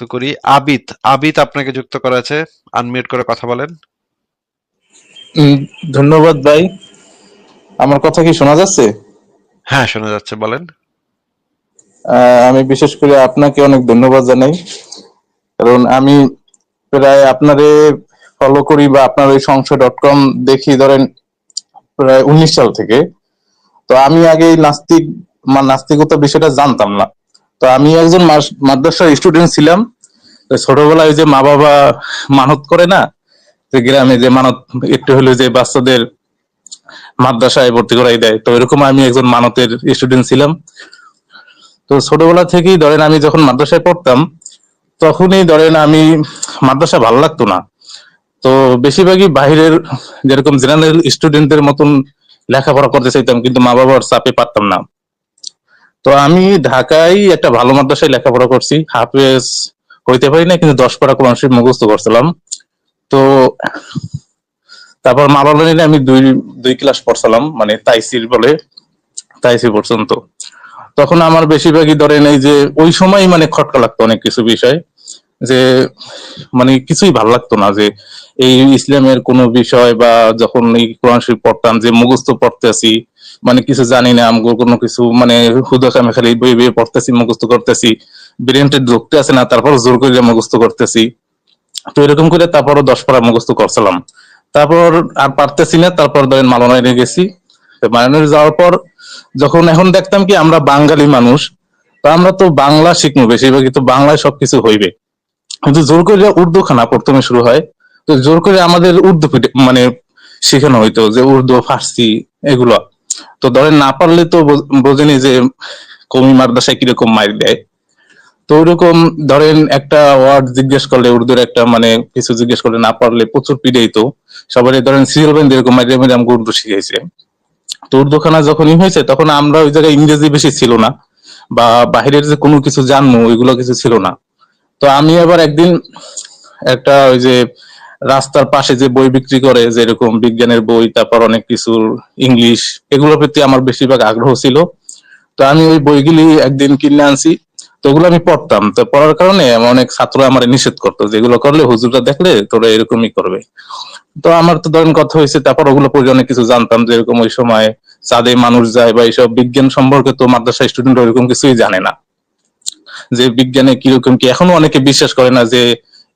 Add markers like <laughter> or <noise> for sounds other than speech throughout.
যুক্ত করি। আবিদ আবিদ আপনাকে যুক্ত করা আছে। আনমিউট করে কথা বলেন। ধন্যবাদ ভাই। আমার কথা কি শোনা যাচ্ছে? হ্যাঁ শোনা যাচ্ছে বলেন। আমি বিশেষ করে আপনাকে অনেক ধন্যবাদ জানাই। কারণ আমি প্রায় আপনারে ফলো করি বা আপনার ওই সংশয় ডট কম দেখি ধরেন প্রায় উনিশ সাল থেকে। তো আমি আগে নাস্তিক মা- নাস্তিকতা বিষয়টা জানতাম না। তো আমি একজন মাদ্রাসার স্টুডেন্ট ছিলাম। ছোটবেলায় যে মা বাবা মানত করে না, যে গ্রামে যে মানত, একটু হলে যে বাচ্চাদের মাদ্রাসায় ভর্তি করাই দেয়, তো এরকম আমি একজন মানতের স্টুডেন্ট ছিলাম। তো ছোটবেলা থেকেই ধরেন আমি যখন মাদ্রাসায় পড়তাম, তখনই ধরেন আমি মাদ্রাসা ভালো লাগতো না। তো বেশিরভাগই বাহিরের যেরকম জেনারেল স্টুডেন্টদের মতন লেখাপড়া করতে চাইতাম, কিন্তু মা বাবার চাপে পারতাম না। তো আমি ঢাকায় একটা ভালো মাদ্রাসায় লেখাপড়া করছি। হাফেজ হইতে পারি না কিন্তু দশ পারা কোরআন শরীফ মুখস্থ করছিলাম। তো তারপর মালালানিতে আমি দুই দুই ক্লাস পড়ছিলাম মানে তাইসির বলে, তাইসির পর্যন্ত। তখন আমার বেশিরভাগই ধরেন এই যে, ওই সময় মানে খটকা লাগতো অনেক কিছু বিষয়, যে মানে কিছুই ভালো লাগতো না, যে এই ইসলামের কোনো বিষয় বা যখন এই কোরআন শরীফ পড়তাম, যে মুখস্থ পড়তেছি মানে কিছু জানি না, আমগো কোনো কিছু মানে হুদা কামে খালি বই বই পড়তেছি, মুখস্থ করতেছি। ব্রেনটে ঢুকতে আছে না তারপর জোর করে মুখস্থ করতেছি। তো এরকম করে তারপরও দশ পারা মুখস্থ করছিলাম। তারপর আর পারতেছি না, তারপর ধরেন মালনায় গেছি। মালনায় যাওয়ার পর যখন এখন দেখতাম কি আমরা বাঙালি মানুষ, তো আমরা তো বাংলা শিখব বেশিরভাগই, তো বাংলায় সবকিছু হইবে। কিন্তু জোর করে উর্দু খানা প্রথমে শুরু হয়। তো জোর করে আমাদের উর্দু মানে শেখানো হইতো যে উর্দু, ফার্সি এগুলো। তো ধরেন না পারলে তো বোঝ- বোঝেনি যে কমি মাদ্রাসায় কীরকম মাইর দেয়। তো ওইরকম ধরেন একটা ওয়ার্ড জিজ্ঞেস করলে, উর্দুর একটা মানে কিছু জিজ্ঞেস করলে না পারলে প্রচুর পিড়েই তো সবারই ধরেন সিরিয়াল বেন এরকম মাইরে মাইরে আমাকে উর্দু শিখাইছে। তো উর্দুখানা যখনই হয়েছে, তখন আমরা ওই জায়গায় ইংরেজি বেশি ছিল না, বা বাহিরের যে কোনো কিছু জানব, ওইগুলো কিছু ছিল না। তো আমি আবার একদিন একটা ওই যে রাস্তার পাশে যে বই বিক্রি করে, যেরকম বিজ্ঞানের বই, তারপর অনেক কিছু ইংলিশ, এগুলোর প্রতি আমার বেশিরভাগ আগ্রহ ছিল। তো আমি ওই বইগুলি একদিন কিনে আনছি, তো ওগুলো আমি পড়তাম। তো পড়ার কারণে অনেক ছাত্র আমার নিষেধ করতো যেগুলো করলে হুজুররা দেখলে তোরা এরকমই করবে। তো আমার তো ধরেন কথা হয়েছে, তারপর ওগুলো পড়ে অনেক কিছু জানতাম যে এরকম ওই সময় চাঁদে মানুষ যায় বা এইসব বিজ্ঞান সম্পর্কে তো মাদ্রাসা স্টুডেন্ট ওইরকম কিছুই জানে না। যে বিজ্ঞানে কীরকম কি, এখনও অনেকে বিশ্বাস করে না যে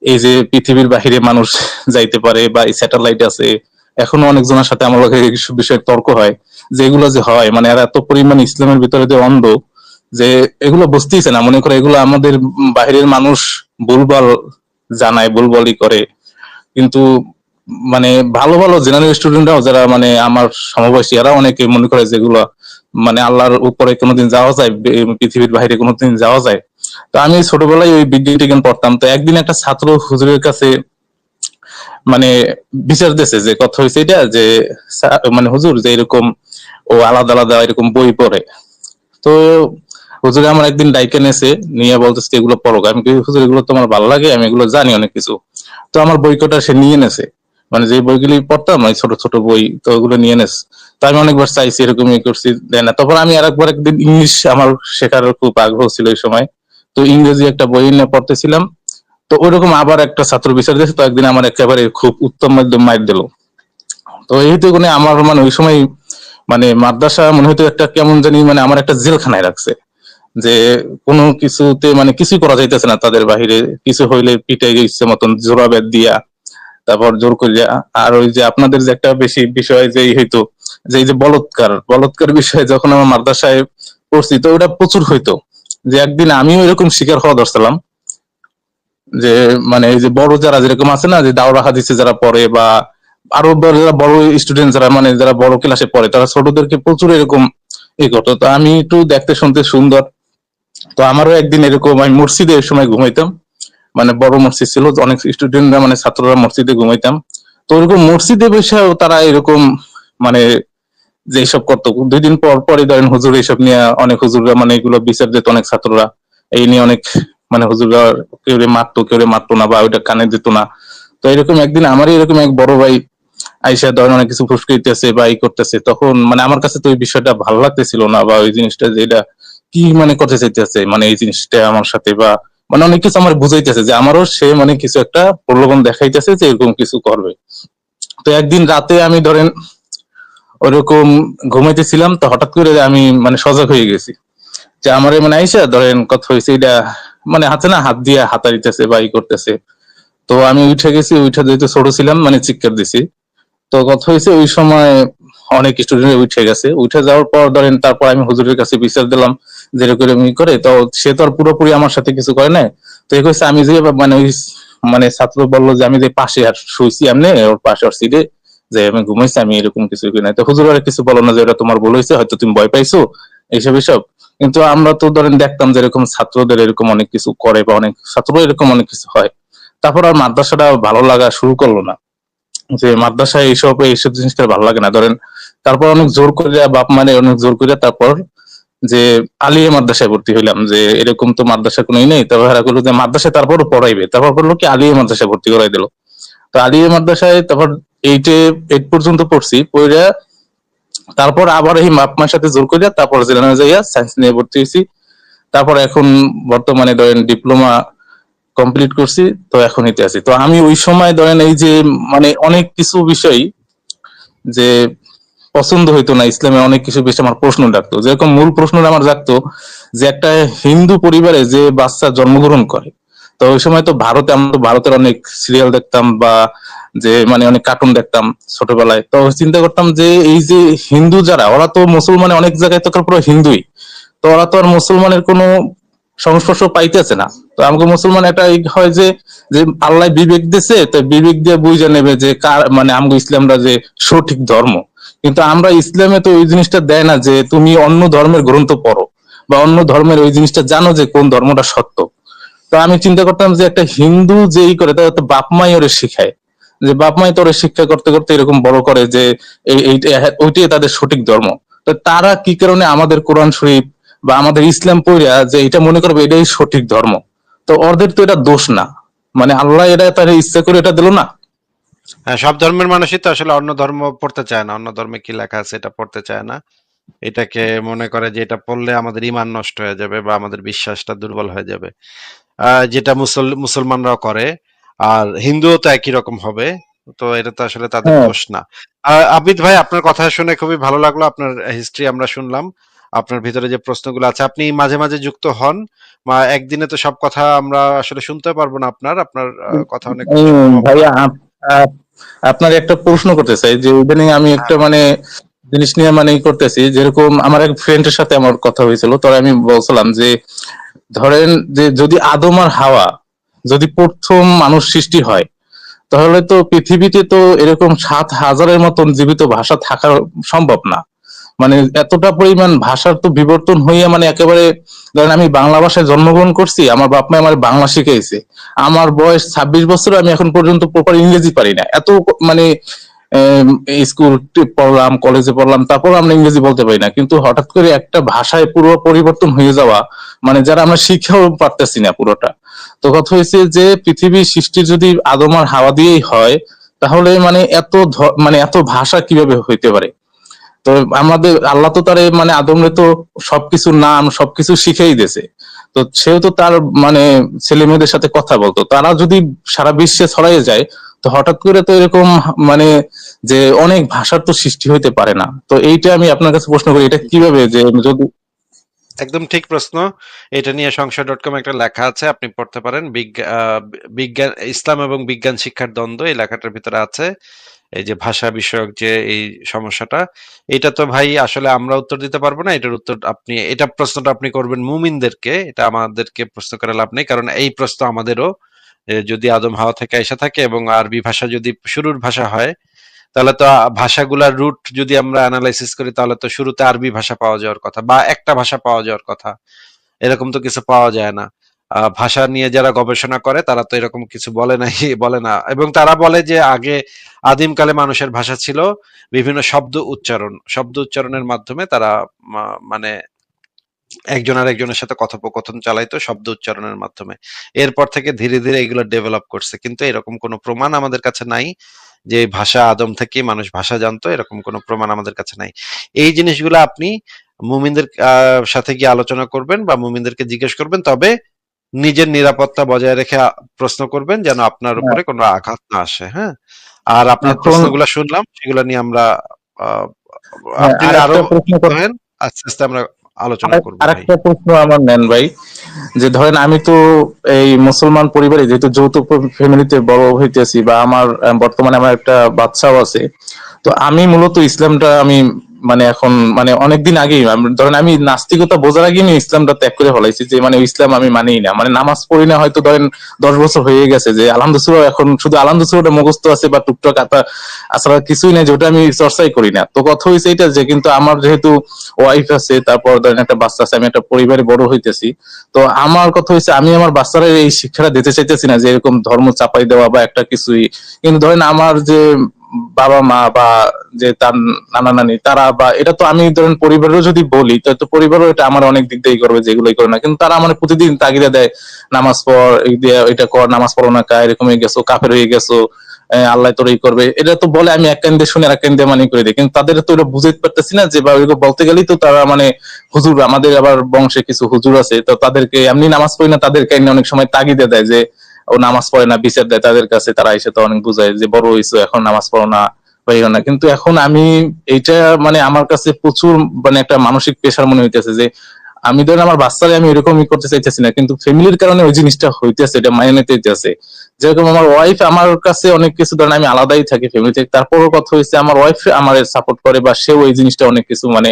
এই যে পৃথিবীর বাহিরে মানুষ যাইতে পারে বা এই স্যাটেলাইট আছে, এখনও অনেকজনের সাথে আমার লগে বিষয়ে তর্ক হয়, যে এগুলো যে হয় মানে এরা এত পরিমাণ ইসলামের ভিতরে যে অন্ধ, যে এগুলো বুঝতেইছে না। মনে করে এগুলো আমাদের বাহিরের মানুষ ভুলভাল জানায়, ভুলভালই করে। কিন্তু মানে ভালো ভালো জেনারেল স্টুডেন্টরাও যারা মানে আমার সমবয়সী এরা অনেকে মনে করে যেগুলো মানে আল্লাহর উপরে কোনোদিন যাওয়া যায় পৃথিবীর বাইরে কোনোদিন যাওয়া যায়। তো আমি ছোটবেলায় ওই বিজ্ঞান পড়তাম। তো একদিন একটা ছাত্র হুজুরের কাছে মানে বিচার দিয়েছে যে কথা হয়েছে এটা যে মানে হুজুর যে এরকম ও আলাদা আলাদা এরকম বই পড়ে। তো হুজুরে আমার একদিন ডাইকে নেছে নিয়ে বলতেছে এগুলো পড়ো। আমি হুজুর, এগুলো তোমার ভালো লাগে? আমি এগুলো জানি অনেক কিছু। তো আমার বই কটা সে নিয়ে নেছে মানে যে বইগুলি পড়তাম, ওই ছোট ছোট বই, তো ওগুলো নিয়ে নেছে তো আমি অনেকবার চাইছি এরকম ই করছি, দেয় না। তখন আমি আরেকবার একদিন ইংলিশ আমার শেখার খুব আগ্রহ ছিল ওই সময়। তো ইংরেজি একটা বই নিয়ে পড়তেছিলাম। তো ওইরকম আবার একটা ছাত্র বিচার দিয়েছে, তো একদিন আমার একেবারে খুব উত্তম মাধ্যম মাইর দিল। তো এই তো আমার মানে ওই সময় মানে মাদ্রাসা মনে হয়তো একটা কেমন জানি মানে আমার একটা জেলখানায় রাখছে। যে কোনো কিছুতে মানে কিছু করা যাইতেছে না তাদের বাহিরে, কিছু হইলে পিঠে ইচ্ছে মতন জোড়া বেদ দিয়া, তারপর জোর করিয়া আর ওই যে আপনাদের যে একটা বেশি বিষয় যে হইতো, যে এই যে বলৎকার বলৎকার বিষয়ে যখন আমার মাদ্রাসায় পড়ছি, তো ওটা প্রচুর হইতো। যে একদিন আমিও এরকম শিকার হওয়া ধরছিলাম যে মানে এই যে বড় যারা যেরকম আছে না, যে দাওরা হাদিসে যারা পড়ে বা আরও যারা বড় স্টুডেন্ট যারা মানে যারা বড় ক্লাসে পড়ে, তারা ছোটদেরকে প্রচুর এরকম ই করতো। তো আমি একটু দেখতে শুনতে সুন্দর। তো আমারও একদিন এরকম আমি মসজিদে এই সময় ঘুমাইতাম। মানে বড় মসজিদ ছিল অনেক স্টুডেন্টরা মানে ছাত্ররা মসজিদে ঘুমাইতাম। তো ওরকম মসজিদে বসেও তারা এরকম মানে যে এইসব করতো। দুই দিন পর পরই ধরেন হুজুর এইসব নিয়ে অনেক হুজুররা মানে এগুলো বিচার দিত অনেক ছাত্ররা। এই নিয়ে অনেক মানে হুজুররা কেউ মারতো কেউ মারতো না বা ওইটা কানে দিত না। তো এরকম একদিন আমারই এরকম এক বড় ভাই আইসা ধরেন অনেক কিছু ফুসকিতেছে বা ই করতেছে, তখন মানে আমার কাছে তো ওই বিষয়টা ভালো লাগতেছিল না বা ওই জিনিসটা যে এটা কি মানে করতে চাইতেছে মানে এই জিনিসটা আমার সাথে বা মানে অনেক কিছু আমার বুঝাইতেছে যে আমারও সে মানে কিছু একটা প্রলোভন দেখাইতেছে যে এরকম কিছু করবে। তো একদিন রাতে আমি ধরেন ওরকম ঘুমাইতেছিলাম তো হঠাৎ করে আমি মানে সজাগ হয়ে গেছি। যে আমার মানে আইসা ধরেন কথা হয়েছে এটা মানে হাতে না হাত দিয়ে হাতা দিতেছে বা ই করতেছে। তো আমি উঠে গেছি, উঠে যেহেতু ছোট ছিলাম মানে চিৎকার দিছি। তো কথা হয়েছে ওই সময় অনেক স্টুডেন্ট উঠে গেছে। উঠে যাওয়ার পর ধরেন তারপর আমি হুজুরের কাছে বিচার দিলাম যে এরকম এরকম ই করে। তো সে তো আর পুরোপুরি আমার সাথে কিছু করে না তো এ কইছে, আমি যে মানে ওই মানে ছাত্র বলল যে আমি যে পাশে আর শুইছি, এমনি ওর পাশে ওর সিটে যে আমি ঘুমাইছি, আমি এরকম কিছু করি না তো হুজুর আর কিছু বলো না যে তোমার হয়তো তুমি ভয় পাইছো, এইসব কিন্তু আমরা তো ধরেন দেখতাম যে এরকম ছাত্রদের এরকম অনেক কিছু করে বা অনেক ছাত্র এরকম অনেক কিছু হয়। তারপর আর মাদ্রাসাটা ভালো লাগা শুরু করল না। যে মাদ্রাসায় এইসব এইসব জিনিসটা ভালো লাগে না। ধরেন তারপর অনেক জোর করে বাপ মানে অনেক জোর করে তারপর যে আলিয়া মাদ্রাসায় ভর্তি হইলাম, যে এরকম তো মাদ্রাসা কোনো নেই। তারপর এরা করল যে মাদ্রাসায় তারপরও পড়াইবে। তারপর করল কি আলিয়া মাদ্রাসায় ভর্তি করাই দিল। তো আলিয়া মাদ্রাসায় তারপর এইটে এইট পর্যন্ত পড়ছি পড়ে তারপর আবার এই মাপমার সাথে জোর করিয়া তারপর জেনারেল যাইয়া সায়েন্স নিয়ে ভর্তি হয়েছি তারপর এখন বর্তমানে ধরেন ডিপ্লোমা কমপ্লিট করছি, তো এখন এতে আছি। তো আমি ওই সময় ধরেন এই যে মানে অনেক কিছু বিষয় যে পছন্দ হইতো না, ইসলামে অনেক কিছু বেশি আমার প্রশ্ন ডাকতো যেরকম মূল প্রশ্নটা আমার ডাকতো যে একটা হিন্দু পরিবারে যে বাচ্চা জন্মগ্রহণ করে, তো ওই সময় তো ভারতে আমরা তো ভারতের অনেক সিরিয়াল দেখতাম বা যে মানে অনেক কার্টুন দেখতাম ছোটবেলায়। তো চিন্তা করতাম যে এই যে হিন্দু যারা, ওরা তো মুসলমানে অনেক জায়গায় তো পুরো হিন্দুই। তো ওরা তো আর মুসলমানের কোনো সংস্পর্শ পাইতেছে না। তো আমাকে মুসলমান একটা ই হয় যে যে আল্লাহ বিবেক দিছে, তো বিবেক দিয়ে বুঝে নেবে যে কার মানে আমগো ইসলামরা যে সঠিক ধর্ম। কিন্তু আমরা ইসলামে তো ওই জিনিসটা দেয় না যে তুমি অন্য ধর্মের গ্রন্থ পড়ো, বা অন্য ধর্মের ওই জিনিসটা জানো যে কোন ধর্মটা সত্য। তো আমি চিন্তা করতাম যে একটা হিন্দু যে ই করে, তার বাপ মাই ওরে শিখায়। যে বাপ মাই তোরে শিক্ষা করতে করতে এরকম বড় করে যে এই- ওইটাই তাদের সঠিক ধর্ম। তো তারা কি কারণে আমাদের কোরআন শরীফ বা আমাদের ইসলাম পড়িয়া যে এটা মনে করবে এটাই সঠিক ধর্ম? তো ওদের তো এটা দোষ না। মানে আল্লাহ এটা তার ইচ্ছা করে এটা দিল না। হ্যাঁ সব ধর্মের মানুষই তো আসলে অন্য ধর্ম পড়তে চায় না, অন্য ধর্মে কি লেখা আছে এটা পড়তে চায় না। এটাকে মনে করে যে এটা পড়লে আমাদের ইমান নষ্ট হয়ে যাবে বা আমাদের বিশ্বাসটা দুর্বল হয়ে যাবে। যেটা মুসল, মুসলমানরাও করে আর হিন্দুও তো একই রকম হবে তো এটা তো আসলে তাদের হ্যাঁ। দোষ না। আবিদ ভাই আপনার কথা শুনে খুবই ভালো লাগল আপনার হিস্ট্রি আমরা শুনলাম আপনার ভিতরে যে প্রশ্নগুলো আছে আপনি মাঝে মাঝে যুক্ত হন বা একদিনে তো সব কথা আমরা আসলে শুনতে পারব না আপনার আপনার কথা অনেক ভাইয়া আপ- আপ- আপনার একটা প্রশ্ন করতে চাই যে ইদানিং আমি একটা মানে জিনিস নিয়ে মানে করতেছি যেরকম আমার এক ফ্রেন্ডের সাথে আমার কথা হয়েছিল তো আমি বলছিলাম যে ধরেন যে যদি আদম আর হাওয়া যদি প্রথম মানুষ সৃষ্টি হয়, তাহলে তো পৃথিবীতে তো এরকম সাত হাজারের মতন জীবিত ভাষা থাকা সম্ভব না। মানে এতটা পরিমাণ ভাষার তো বিবর্তন হইয়া মানে একেবারে, ধরেন আমি বাংলা ভাষায় জন্মগ্রহণ করছি, আমার বাপ মা আমার বাংলা শিখাইছে। আমার বয়স ছাব্বিশ বছর, আমি এখন পর্যন্ত প্রপার ইংরেজি পারি না। এত মানে স্কুল পড়লাম কলেজে পড়লাম, তারপর আমরা ইংরেজি বলতে পারি না। কিন্তু হঠাৎ করে একটা ভাষায় পুরো পরিবর্তন হয়ে যাওয়া মানে যারা আমরা শিক্ষাও পারতেছি না পুরোটা। তো কথা হয়েছে যে পৃথিবীর সৃষ্টি যদি আদম আর হাওয়া দিয়েই হয়, তাহলে মানে এত মানে এত ভাষা কীভাবে হইতে পারে? তো আমাদের আল্লাহ তো তার মানে আদমরে তো সবকিছু নাম, সবকিছু শিখেই দিয়েছে। তো সেও তো তার মানে ছেলে মেয়েদের সাথে কথা বলতো। তারা যদি সারা বিশ্বে ছড়াইয়ে যায়, তো হঠাৎ করে তো এরকম মানে যে অনেক ভাষার তো সৃষ্টি হইতে পারে না। তো এইটা আমি আপনার কাছে প্রশ্ন করি, এটা কীভাবে যে যদি একদম ঠিক প্রশ্ন। এটা নিয়ে সংশয় ডট কম একটা লেখা আছে, আপনি পড়তে পারেন। বিজ্ঞান, ইসলাম এবং বিজ্ঞান শিক্ষার দ্বন্দ্ব এই লেখাটার ভিতরে আছে। এই যে ভাষা বিষয়ক যে এই সমস্যাটা, এটা তো ভাই আসলে আমরা উত্তর দিতে পারব না, এটার উত্তর আপনি, এটা প্রশ্নটা আপনি করবেন মুমিনদেরকে, এটা আমাদেরকে প্রশ্ন করে লাভ নেই, কারণ এই প্রশ্ন আমাদেরও যদি আদম হাওয়া থেকে এসে থাকে এবং আরবি ভাষা যদি শুরুর ভাষা হয় তাহলে তো ভাষাগুলার রুট যদি আমরা অ্যানালাইসিস করি, তাহলে তো শুরুতে আরবি ভাষা পাওয়া যাওয়ার কথা বা একটা ভাষা পাওয়া যাওয়ার কথা। এরকম তো কিছু পাওয়া যায় না। ভাষা নিয়ে যারা গবেষণা করে, তারা তো এরকম কিছু বলে না <laughs> বলে না। এবং তারা বলে যে আগে আদিমকালে মানুষের ভাষা ছিল বিভিন্ন শব্দ উচ্চারণ। শব্দ উচ্চারণের মাধ্যমে তারা মানে একজন আর একজনের সাথে কথোপকথন চালাইতো শব্দ উচ্চারণের মাধ্যমে। এরপর থেকে ধীরে ধীরে এগুলো ডেভেলপ করছে। কিন্তু এরকম কোনো প্রমাণ আমাদের কাছে নাই। যে ভাষা আদম থেকে মানুষ ভাষা জানতো এরকম কোনো প্রমাণ আমাদের কাছে নাই। এই জিনিসগুলো আপনি মুমিনদের সাথে গিয়ে আলোচনা করবেন বা মুমিনদেরকে জিজ্ঞেস করবেন তবে নিজের নিরাপত্তা বজায় রেখে প্রশ্ন করবেন যেন আপনার উপরে কোনো আঘাত না আসে হ্যাঁ? আর আপনার প্রশ্নগুলো শুনলাম সেগুলো নিয়ে আমরা আহ, হ্যাঁ, আপনি আরও প্রশ্ন কর- করেন আস্তে আস্তে আমরা আলোচনা করব আরেকটা প্রশ্ন আমার নেন ভাই। যে ধরেন আমি তো এই মুসলমান পরিবারে যেহেতু যৌথ ফ্যামিলিতে বড় হইতেছি বা আমার বর্তমানে আমার একটা বাচ্চাও আছে তো আমি মূলত ইসলামটা আমি মানে এখন মানে অনেকদিন আগেই ধরেন আমি নাস্তিকতা বোঝার আগেই আমি ইসলামটা ত্যাগ করে ফেলাইছি যে মানে ইসলাম আমি মানিই না। মানে নামাজ পড়ি না, হয়তো ধরেন দশ বছর হয়ে গেছে যে, আলহামদুলিল্লাহ এখন শুধু আলহামদুলিল্লাহ মুখস্থ আছে বা টুকটাক আতা আসলে কিছুই নাই যেটা আমি চর্চাই করি না। তো কথা হয়েছে এটা যে, কিন্তু আমার যেহেতু ওয়াইফ আছে, তারপর ধরেন একটা বাচ্চা আছে, আমি একটা পরিবারে বড় হইতেছি। তো আমার কথা হয়েছে আমি আমার বাচ্চারা এই শিক্ষাটা দিতে চাইতেছি না যে, এরকম ধর্ম চাপাই দেওয়া বা একটা কিছুই। কিন্তু ধরেন আমার যে বাবা মা বা যে তার নানা নানি, তারা বা, এটা তো আমি ধরেন পরিবারেরও যদি বলি, তো পরিবারও এটা আমার অনেক দিক দিয়েই করবে যেগুলোই করে না। কিন্তু তারা আমার প্রতিদিন তাগিদা দেয়, নামাজ পড় এটা কর, নামাজ পড়ো না কা, এরকম হয়ে গেছো, কাফের হয়ে গেছো আল্লাহ তোর এই করবে। এটা তো বলে আমি এক কান দিয়ে শুনে এক কান দিয়ে মানি করে দিই। কিন্তু তাদের তো এটা বুঝতে পারতেছি না যে বা বলতে গেলেই তো তারা মানে হুজুর, আমাদের আবার বংশে কিছু হুজুর আছে, তো তাদেরকে এমনি নামাজ পড়ি না, তাদেরকে অনেক সময় তাগিদে দেয় যে ও নামাজ পড়ে না, বিচার দেয় তাদের কাছে, তারা এসে তো অনেক বুঝায় যে বড় হইছো এখন নামাজ পড়ো না না। কিন্তু এখন আমি এইটা মানে আমার কাছে প্রচুর মানে একটা মানসিক পেশার মনে হইতেছে যে আমি ধরেন আমার বাচ্চারে আমি এরকমই করতে চাইতেছি না, কিন্তু ফ্যামিলির কারণে ওই জিনিসটা হইতেছে, এটা মাইনে নিতে হইতেছে যেরকম আমার ওয়াইফ আমার কাছে অনেক কিছু ধরেন আমি আলাদাই থাকি ফ্যামিলিতে তারপরও কথা হয়েছে আমার ওয়াইফ আমার সাপোর্ট করে বা সেও এই জিনিসটা অনেক কিছু মানে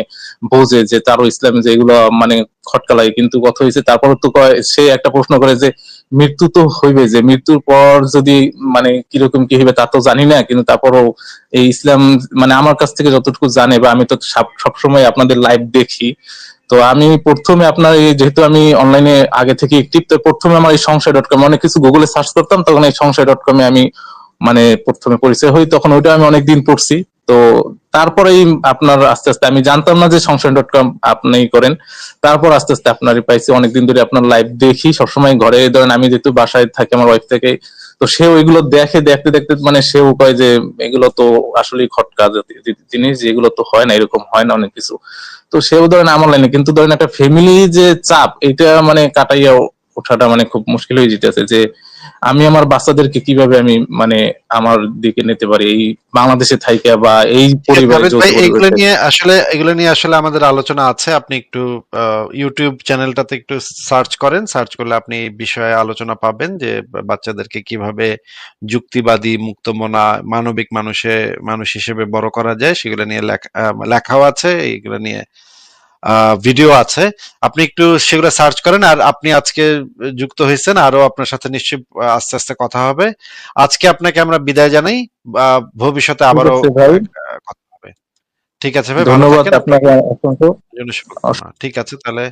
বোঝে যে তারও ইসলাম যে এগুলো মানে খটকা লাগে কিন্তু কথা হয়েছে তারপর তো সে একটা প্রশ্ন করে যে মৃত্যু তো হইবে যে মৃত্যুর পর যদি মানে কীরকম কি হইবে তা তো জানি না, কিন্তু তারপরও এই ইসলাম মানে আমার কাছ থেকে যতটুকু জানে বা আমি তো সব- সবসময় আপনাদের লাইভ দেখি, তো আমি প্রথমে আপনার এই যেহেতু আমি অনলাইনে আগে থেকে একটিভ তো প্রথমে আমার এই সংশয় ডট কম অনেক কিছু গুগলে সার্চ করতাম, তখন এই সংশয় ডট কমে আমি মানে প্রথমে পরিচয় হই, তখন ওইটা আমি অনেকদিন পড়ছি তো তারপরেই আপনার আস্তে আস্তে, আমি জানতাম না যে সংশয় ডট কম আপনি করেন। তারপর আস্তে আস্তে আপনারই পাইছি, অনেকদিন ধরে আপনার লাইভ দেখি, সবসময় ঘরে ধরেন আমি যেহেতু বাসায় থাকি, আমার ওয়াইফ থেকে, তো সে ওইগুলো দেখে, দেখতে দেখতে মানে সেও কয় যে, এগুলো তো আসলে খটকা জিনিস, যেগুলো তো হয় না, এরকম হয় না অনেক কিছু। তো সেও ধরেন আমার লাইনে কিন্তু ধরেন একটা ফ্যামিলি যে চাপ, এটা মানে কাটাইয়া ওঠাটা মানে খুব মুশকিল হয়ে যেতেছে যে আমি আমার বাচ্চাদেরকে কীভাবে আমি মানে আমার দিকে নিতে পারি? এই বাংলাদেশে থাইকা বা এই পরিবারে এগুলো নিয়ে আসলে এগুলো নিয়ে আসলে আমাদের আলোচনা আছে। আপনি একটু ইউটিউব চ্যানেলটাতে একটু সার্চ করেন। সার্চ করলে আপনি এই বিষয়ে আলোচনা পাবেন যে বাচ্চাদেরকে কীভাবে যুক্তিবাদী মুক্তমনা মানবিক মানুষে মানুষ হিসেবে বড় করা যায় সেগুলো নিয়ে লেখা লেখাও আছে। এইগুলো নিয়ে ভিডিও আছে। আপনি একটু সেগুলো সার্চ করেন আর আপনি আজকে যুক্ত হয়েছেন আরও আপনার সাথে নিশ্চয়ই আস্তে আস্তে কথা হবে। আজকে আপনাকে আমরা বিদায় জানাই ভবিষ্যতে আবারও কথা হবে। ঠিক আছে ভাই ধন্যবাদ আপনাকে অসংখ্য। ঠিক আছে তাহলে